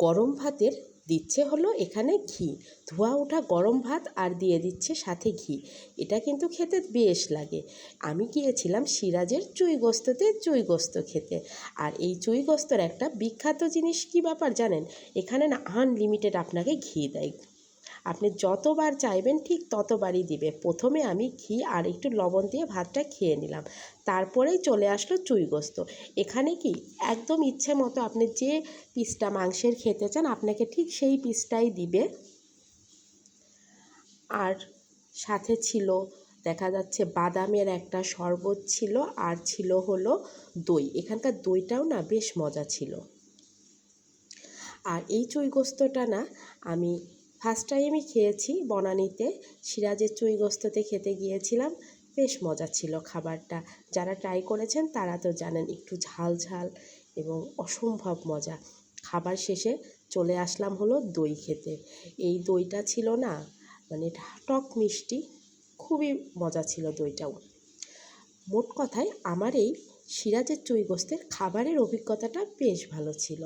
গরম ভাতের দিচ্ছে হলো এখানে ঘি। ধোয়া ওঠা গরম ভাত আর দিয়ে দিচ্ছে সাথে ঘি। এটা কিন্তু খেতে বেশ লাগে। আমি গিয়েছিলাম সিরাজের চুই গোস্ততে চুই গোস্ত খেতে। আর এই চুই গোস্তর একটা বিখ্যাত জিনিস কি ব্যাপার জানেন? এখানে না আনলিমিটেড আপনাকে ঘি দেয়। আপনি যতবার চাইবেন ঠিক ততবারই দিবে। প্রথমে আমি ঘি আর একটু লবণ দিয়ে ভাতটা খেয়ে নিলাম। তারপরেই চলে আসলো চুই গোস্ত। এখানে কি একদম ইচ্ছে মতো আপনি যে পিসটা মাংসের খেতে চান, আপনাকে ঠিক সেই পিসটাই দিবে। আর সাথে ছিল, দেখা যাচ্ছে বাদামের একটা শরবত ছিল আর ছিল হলো দই। এখানকার দইটাও না বেশ মজা ছিল। আর এই চুইগোস্তটা না আমি ফার্স্ট টাইমই খেয়েছি বনানীতে। সিরাজের চুই গোস্ততে খেতে গিয়েছিলাম। বেশ মজা ছিল খাবারটা। যারা ট্রাই করেছেন তারা তো জানেন একটু ঝাল ঝাল এবং অসম্ভব মজা। খাবার শেষে চলে আসলাম হলো দই খেতে। এই দইটা ছিল না মানে টক মিষ্টি, খুবই মজা ছিল দইটাও। মোট কথায় আমার এই সিরাজের চুই গোস্তের খাবারের অভিজ্ঞতাটা বেশ ভালো ছিল।